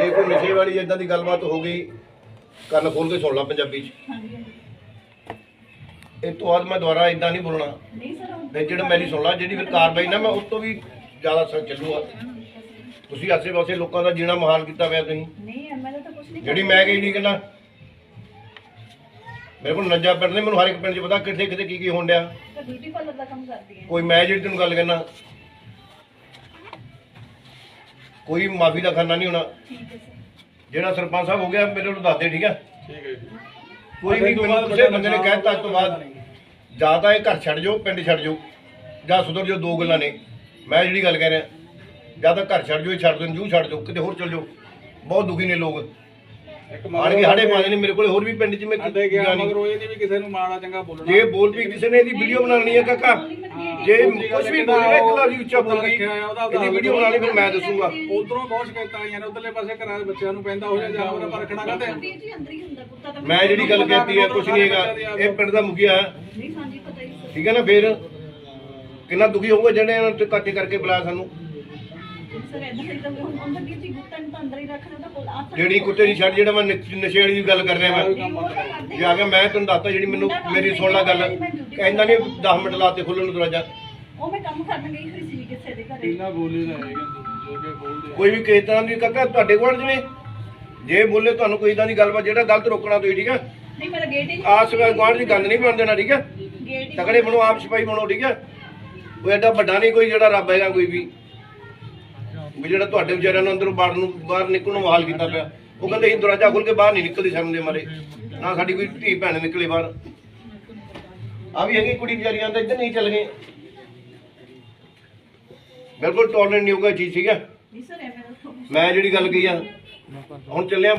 ਜੇ ਕੋਈ ਨਸ਼ੇ ਵਾਲੀ ਇਦਾਂ ਦੀ ਗੱਲਬਾਤ ਹੋ ਗਈ ਕੰਨ ਖੋਲ ਕੇ ਸੁਣ ਲਾ ਪੰਜਾਬੀ ਚ। ਇਹ ਤੋਂ ਬਾਅਦ ਮੈਂ ਦੁਬਾਰਾ ਇਦਾਂ ਨਹੀਂ ਬੋਲਣਾ। ਨਹੀਂ ਸਰ ਜਿਹੜਾ ਮੇਰੀ ਸੁਣ ਲਾ ਜਿਹੜੀ ਫਿਰ ਕਾਰਵਾਈ ਨਾ ਮੈਂ ਉਸ ਤੋਂ ਵੀ ਜ਼ਿਆਦਾ ਸਰ ਚੱਲੂਗਾ। ਤੁਸੀਂ ਆਸੇ ਪਾਸੇ ਲੋਕਾਂ ਦਾ ਜੀਣਾ ਮਹਾਨ ਕੀਤਾ ਹੋਇਆ ਤੁਸੀਂ। ਨਹੀਂ ਐਮਐਲਏ ਤਾਂ ਕੁਝ ਨਹੀਂ ਜਿਹੜੀ ਮੈਂ ਕਹੀ ਨਹੀਂ ਕਹਿੰਦਾ। ਮੇਰੇ ਕੋਲ ਨੱਜਾ ਪਿੰਡ ਨੇ ਮੈਨੂੰ ਹਰ ਇੱਕ ਪਿੰਡ 'ਚ ਪਤਾ ਕਿੱਥੇ ਕਿੱਥੇ ਕੀ ਕੀ ਹੋਣ ਡਿਆ। ਤਾਂ ਬਿਊਟੀ ਪਾਰਲਰ ਦਾ ਕੰਮ ਕਰਦੀ ਹੈ। ਕੋਈ ਮੈਂ ਜਿਹੜੀ ਤੈਨੂੰ ਗੱਲ ਕਹਿਣਾ ਕੋਈ ਮਾਫੀ ਦਾ ਖਾਨਾ ਨਹੀਂ ਹੋਣਾ। ਠੀਕ ਹੈ ਸਰ। ਜਿਹੜਾ ਸਰਪੰਚ ਸਾਹਿਬ ਹੋ ਗਿਆ ਮੇਰੇ ਨੂੰ ਦੱਸ ਦੇ ਠੀਕ ਹੈ? ਠੀਕ ਹੈ ਜੀ। ਕੋਈ ਵੀ ਮੈਨੂੰ ਕਿਸੇ ਬੰਦੇ ਨੇ ਕਹਿਤਾ ਅੱਜ ਤੋਂ ਬਾਅਦ ਜਾਂ ਤਾਂ ਇਹ ਘਰ ਛੱਡ ਜਾਓ ਪਿੰਡ ਛੱਡ ਜਾਓ ਜਾਂ ਸੁਧਰ ਜਾਓ ਦੋ ਗੱਲਾਂ ਨੇ। ਮੈਂ ਜਿਹੜੀ ਗੱਲ ਕਹਿ ਰਿਹਾ ਜਾਂ ਤਾਂ ਘਰ ਛੱਡ ਜਾਓ ਇਹ ਛੱਡ ਦਿਓ ਜੂ ਛੱਡ ਜਾਓ ਕਿਤੇ ਹੋਰ ਚਲ ਜਾਓ। ਬਹੁਤ ਦੁਖੀ ਨੇ ਲੋਕ। ਆਣ ਕੇ ਸਾਡੇ ਪਾਦੇ ਨੇ ਮੇਰੇ ਕੋਲ ਹੋਰ ਵੀ ਪਿੰਡ 'ਚ ਮੈਂ ਸਾਡੇ ਗਿਆ ਜਾਣੀ। ਮਗਰ ਉਹ ਇਹ ਨਹੀਂ ਵੀ ਕਿਸੇ ਨੂੰ ਮਾੜਾ ਚੰਗਾ ਬੋਲਣਾ। ਜੇ ਬੋਲ ਵੀ ਕਿਸੇ ਨੇ ਇਹਦੀ ਵੀਡੀਓ ਬਣਾਉਣੀ ਹੈ ਕਾਕਾ। ਜੇ ਕੁਝ ਵੀ ਬੋਲਣਾ ਇੱਕ ਲਫ਼ਜ਼ ਉੱਚਾ ਬੋਲ। ਗਈ ਇਹਦੀ ਵੀਡੀਓ ਬਣਾਉਣੀ ਫਿਰ ਮੈਂ ਦੱਸੂਗਾ। ਉਧਰੋਂ ਬਹੁਤ ਸ਼ਿਕਾਇਤਾਂ ਆਈਆਂ ਨੇ ਉਧਰਲੇ ਪਾਸੇ ਘਰਾਂ ਦੇ ਬੱਚਿਆਂ ਨੂੰ ਪੈਂਦਾ ਹੋ ਜਾ ਜਾਨਵਰ ਪਰ ਰੱਖਣਾ ਕਹਿੰਦੇ ਵੀਰ ਜੀ ਅੰਦਰ ਹੀ ਹੁੰਦਾ ਕੁੱਤਾ ਤਾਂ ਮੈਂ ਜਿਹੜੀ ਗੱਲ ਕਹਿਤੀ ਹੈ ਕੁਝ ਨਹੀਂ ਹੈਗਾ। ਇਹ ਪਿੰਡ ਦਾ ਮੁਖੀਆ। ਹੈ ਨਹੀਂ ਸਾਂਝੀ ਪਤਾ ਹੀ ਸਰ ਠੀਕ ਹੈ ਨਾ ਫਿਰ ਕਿੰਨਾ ਦੁਖੀ ਹੋਊਗਾ ਜਿਹੜੇ ਇਹਨਾਂ ਕਰਕੇ ਬੁਲਾਇਆ ਸਾਨੂੰ। ਸਰ ਐਦਾਂ ਹੀ ਤਾਂ ਹੁਣ ਅੰਦਰ ਵੀਰ ਜੀ ਕੁੱਤਾ ਨੂੰ ਤਾਂ ਅੰਦਰ ਹੀ ਰੱਖਣਾ ਤਾਂ ਕੋਲ ਆ ਜਿਹੜੀ ਕੁੱਤੇ ਦੀ ਛੱਡ ਜਿਹੜਾ ਮੈਂ ਨਸ਼- ਨਸ਼ੇ ਵਾਲੀ ਦੀ ਗੱਲ ਕਰ ਰਿਹਾ ਮੈਂ। ਜੇ ਆ ਕੇ ਮੈਂ ਤੁਹਾਨੂੰ ਦੱਸਤਾ ਜਿਹੜੀ ਮੈਨੂੰ ਮੇਰੀ ਸੁਣ ਲੈ ਗੱਲ। ਕਹਿੰਦਾ ਨਹੀਂ 10 ਮਿੰਟ ਲਾਤੇ ਖੁੱਲਣ ਨੂੰ ਦਰਵਾਜ਼ਾ। ਉਹ ਮੈਂ ਕੰਮ ਕਰਨ ਗਈ ਹੋਈ ਸੀ ਕਿਸੇ ਦੇ ਘਰੇ। ਕਿੰਨਾ ਬੋਲੀ ਦਾ ਹੈਗਾ ਜੋ ਕਿ ਬੋਲਦੇ ਕੋਈ ਵੀ ਕਿਸੇ ਤਰ੍ਹਾਂ ਦੀ ਕਾਕਾ ਤੁਹਾਡੇ ਕੋਲ ਜਿਵੇਂ ਜੇ ਬੋਲੇ ਤੁਹਾਨੂੰ ਕੋਈ ਇਦਾਂ ਦੀ ਗੱਲਬਾਤ ਜਿਹੜਾ ਗਲਤ ਰੋਕਣਾ ਤੁਸੀਂ ਠੀਕ ਹੈ ਨਹੀਂ ਮੇਰਾ ਗੇਟ ਹੀ ਆਸ ਗਵਾਂਢ ਦੀ ਗੱਲ ਨਹੀਂ ਬਣ ਦੇਣਾ ਠੀਕ ਹੈ ਗੇਟ ਹੀ ਤਕੜੇ ਬਣੋ ਆਪ ਸਿਪਾਹੀ ਬਣੋ ਠੀਕ ਹੈ ਕੋਈ ਐਡਾ ਵੱਡਾ ਨਹੀਂ ਕੋਈ ਜਿਹੜਾ ਰੱਬ ਹੈਗਾ ਕੋਈ ਵੀ। ਵੀ ਜਿਹੜਾ ਤੁਹਾਡੇ ਵਿਚਾਰਿਆਂ ਨੂੰ ਅੰਦਰੋਂ ਬਾਹਰ ਨੂੰ ਬਾਹਰ ਨਿਕਲਣ ਨੂੰ ਹਾਲ ਕੀਤਾ ਪਿਆ। ਉਹ ਕਹਿੰਦੇ ਅਸੀਂ ਦਰਵਾਜ਼ਾ ਖੋਲ ਕੇ ਬਾਹਰ ਨਹੀਂ ਨਿਕਲਦੇ ਸ਼ਰਮ ਦੇ ਮਾਰੇ। ਨਾ ਸਾਡੀ ਕੋਈ ਧੀ ਭੈਣ ਨਿਕਲੇ ਬਾਹਰ। ਆ ਵੀ ਹੈਗੀ ਕੁੜੀ ਵਿਚਾਰੀਆਂ ਤਾਂ ਇੱਧਰ ਨਹੀਂ ਚੱਲ ਗਏ ਬਿਲਕੁਲ ਟੋਲਰੈਂਟ ਨਹੀਂ ਹੋਊਗਾ ਚੀਜ਼ ਠੀਕ ਹੈ? ਮੈਂ ਜਿਹੜੀ ਗੱਲ ਕਹੀ ਆ ਹੁਣ ਚੱਲਿਆ